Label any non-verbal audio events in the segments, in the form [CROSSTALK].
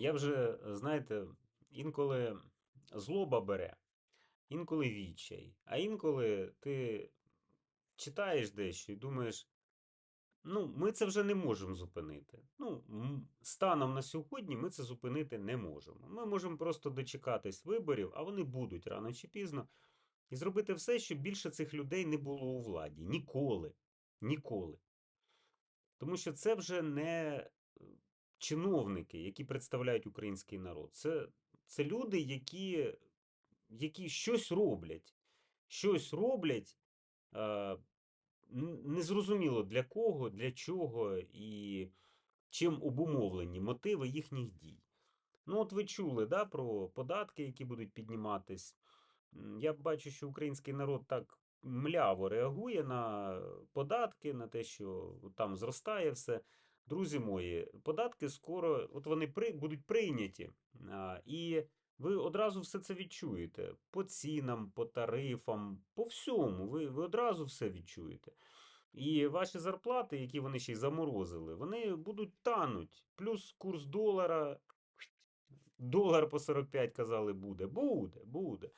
Я вже, знаєте, інколи злоба бере, інколи відчай, а інколи ти читаєш дещо і думаєш, ну, ми це вже не можемо зупинити. Ну, станом на сьогодні ми це зупинити не можемо. Ми можемо просто дочекатись виборів, а вони будуть рано чи пізно, і зробити все, щоб більше цих людей не було у владі. Ніколи. Ніколи. Тому що це вже не е, чиновники, які представляють український народ. Це, це люди, які, які щось роблять. Щось роблять. Е, незрозуміло для кого, для чого і чим обумовлені мотиви їхніх дій. Ну, от ви чули да, про податки, які будуть підніматись. Я бачу, що український народ так мляво реагує на податки, на те, що там зростає все. Друзі мої, податки скоро, от вони при, будуть прийняті, а, і ви одразу все це відчуєте. По цінам, по тарифам, по всьому. Ви, ви одразу все відчуєте. І ваші зарплати, які вони ще й заморозили, вони будуть тануть. Плюс курс долара, долар по 45 казали, буде. Буде, буде.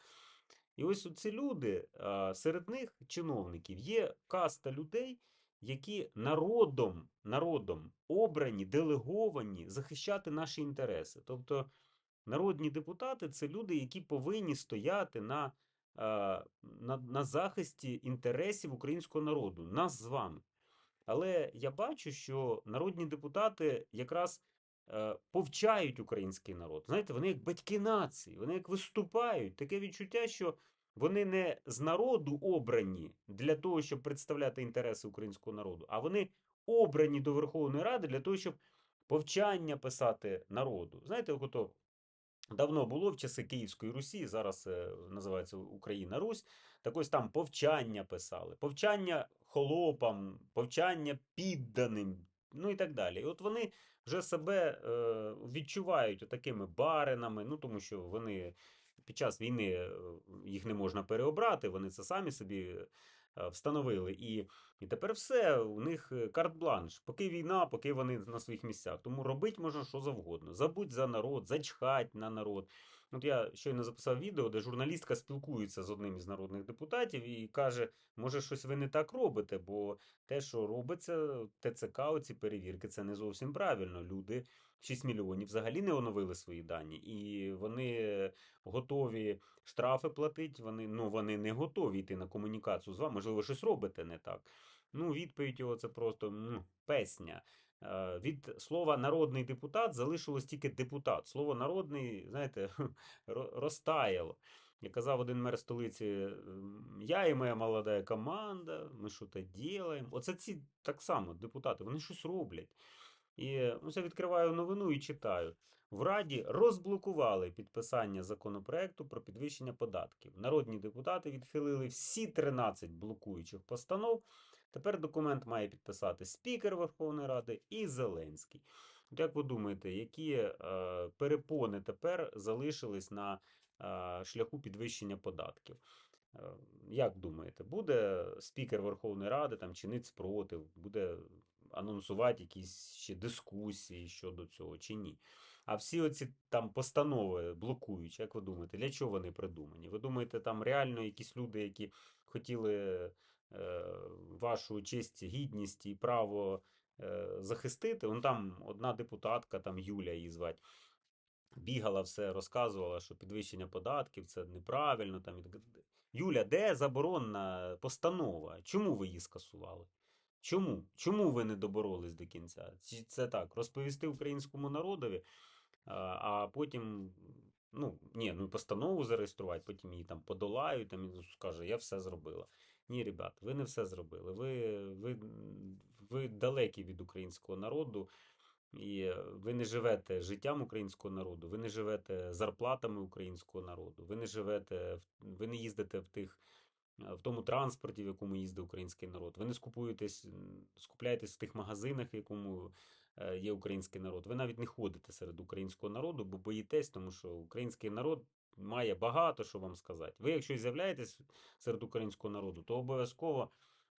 І ось ці люди, серед них чиновників, є каста людей, які народом, народом обрані, делеговані захищати наші інтереси. Тобто народні депутати це люди, які повинні стояти на, а, на, на захисті інтересів українського народу, нас з вами. Але я бачу, що народні депутати якраз е, повчають український народ. Знаєте, вони як батьки нації, вони як виступають. Таке відчуття, що вони не з народу обрані для того, щоб представляти інтереси українського народу, а вони обрані до Верховної Ради для того, щоб повчання писати народу. Знаєте, ото Давно було в часи Київської Русі, зараз е, називається Україна Русь. Так ось там повчання писали, повчання холопам, повчання підданим, ну і так далі. І от вони вже себе е, відчувають такими баринами, ну тому що вони під час війни е, їх не можна переобрати, вони це самі собі е, встановили. І, і тепер все, у них е, карт-бланш. Поки війна, поки вони на своїх місцях. Тому робити можна що завгодно. Забудь за народ, зачхать на народ. От я щойно записав відео, де журналістка спілкується з одним із народних депутатів і каже, може, щось ви не так робите, бо те, що робиться, ТЦК, оці перевірки, це не зовсім правильно. Люди 6 мільйонів взагалі не оновили свої дані, і вони готові штрафи платити, вони, ну, вони не готові йти на комунікацію з вами. Можливо, щось робите не так. Ну, відповідь його це просто ну, песня. Е, Від слова народний депутат залишилось тільки депутат. Слово народний, знаєте, [LAUGHS] розтаяло. Як казав один мер столиці, я і моя молода команда, ми що то робимо. Оце ці так само депутати, вони щось роблять. І ось я відкриваю новину і читаю. В Раді розблокували підписання законопроекту про підвищення податків. Народні депутати відхилили всі 13 блокуючих постанов. Тепер документ має підписати спікер Верховної Ради і Зеленський. Як ви думаєте, які е, перепони тепер залишились на е, шляху підвищення податків? Е, Як думаєте, буде спікер Верховної Ради там чинить спротив, буде анонсувати якісь ще дискусії щодо цього чи ні? А всі оці там постанови блокуючі, як ви думаєте, для чого вони придумані? Ви думаєте, там реально якісь люди, які хотіли вашу честь, гідність і право е, захистити? Вон там одна депутатка, там Юля її звать, бігала все, розказувала, що підвищення податків це неправильно. Там, Юля, де заборонна постанова? Чому ви її скасували? Чому? Чому ви не доборолись до кінця? Це так, розповісти українському народові, а, потім, ну, ні, ну постанову зареєструвати, потім її там подолають, там і скаже, я все зробила. Ні, ребят, ви не все зробили. Ви, ви, ви далекі від українського народу. І е, ви не живете життям українського народу, ви не живете зарплатами українського народу, ви не живете, ви не їздите в тих, в тому транспорті, в якому їздить український народ. Ви не скупуєтесь, скупляєтесь в тих магазинах, в якому е, є український народ. Ви навіть не ходите серед українського народу, бо боїтесь, тому що український народ має багато що вам сказати. Ви, якщо з'являєтесь серед українського народу, то обов'язково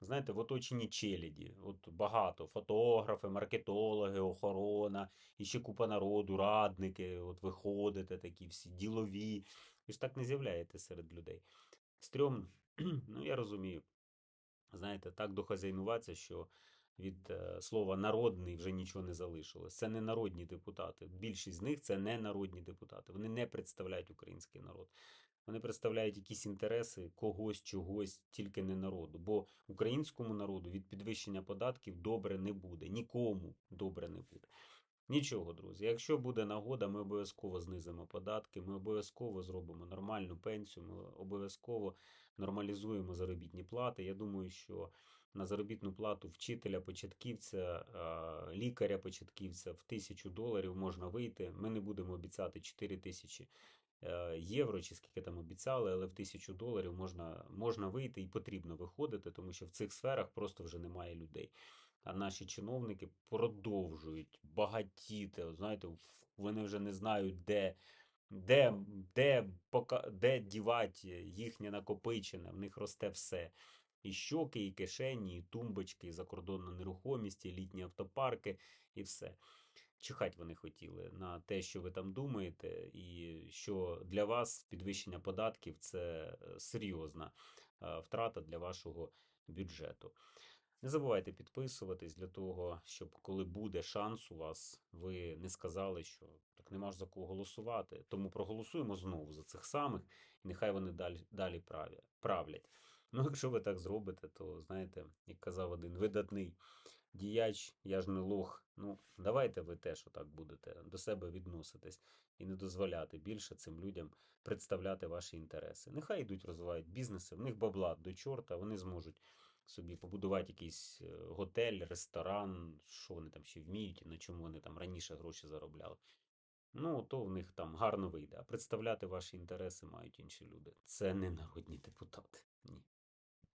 знаєте, в оточенні челяді. От багато фотографи, маркетологи, охорона, і ще купа народу, радники. От ви ходите такі всі ділові. Ви ж так не з'являєтесь серед людей. Стрьомно, [CLEARS THROAT] ну я розумію. Знаєте, так дохазяйнуватися, що від е, слова народний вже нічого не залишилось. Це не народні депутати. Більшість з них це не народні депутати. Вони не представляють український народ. Вони представляють якісь інтереси когось, чогось, тільки не народу. Бо українському народу від підвищення податків добре не буде. Нікому добре не буде. Нічого, друзі. Якщо буде нагода, ми обов'язково знизимо податки, ми обов'язково зробимо нормальну пенсію, ми обов'язково нормалізуємо заробітні плати. Я думаю, що на заробітну плату вчителя, початківця, лікаря-початківця в тисячу доларів можна вийти. Ми не будемо обіцяти 4 тисячі е, євро, чи скільки там обіцяли, але в тисячу доларів можна, можна вийти і потрібно виходити, тому що в цих сферах просто вже немає людей. А наші чиновники продовжують багатіти. От Знаєте, вони вже не знають, де, де, де, пока, де дівати їхнє накопичене. В них росте все. І щоки, і кишені, і тумбочки, і закордонна нерухомість, і літні автопарки, і все. Чихать вони хотіли на те, що ви там думаєте, і що для вас підвищення податків це е, серйозна е, втрата для вашого бюджету. Не забувайте підписуватись для того, щоб коли буде шанс у вас, ви не сказали, що так нема ж за кого голосувати. Тому проголосуємо знову за цих самих, і нехай вони далі, далі правлять. Ну, якщо ви так зробите, то знаєте, як казав один видатний діяч, я ж не лох. Ну, давайте ви теж отак будете до себе відноситись і не дозволяти більше цим людям представляти ваші інтереси. Нехай йдуть, розвивають бізнеси, в них бабла до чорта, вони зможуть собі побудувати якийсь е, готель, ресторан, що вони там ще вміють, і на чому вони там раніше гроші заробляли. Ну, то в них там гарно вийде. А представляти ваші інтереси мають інші люди. Це не народні депутати. Ні.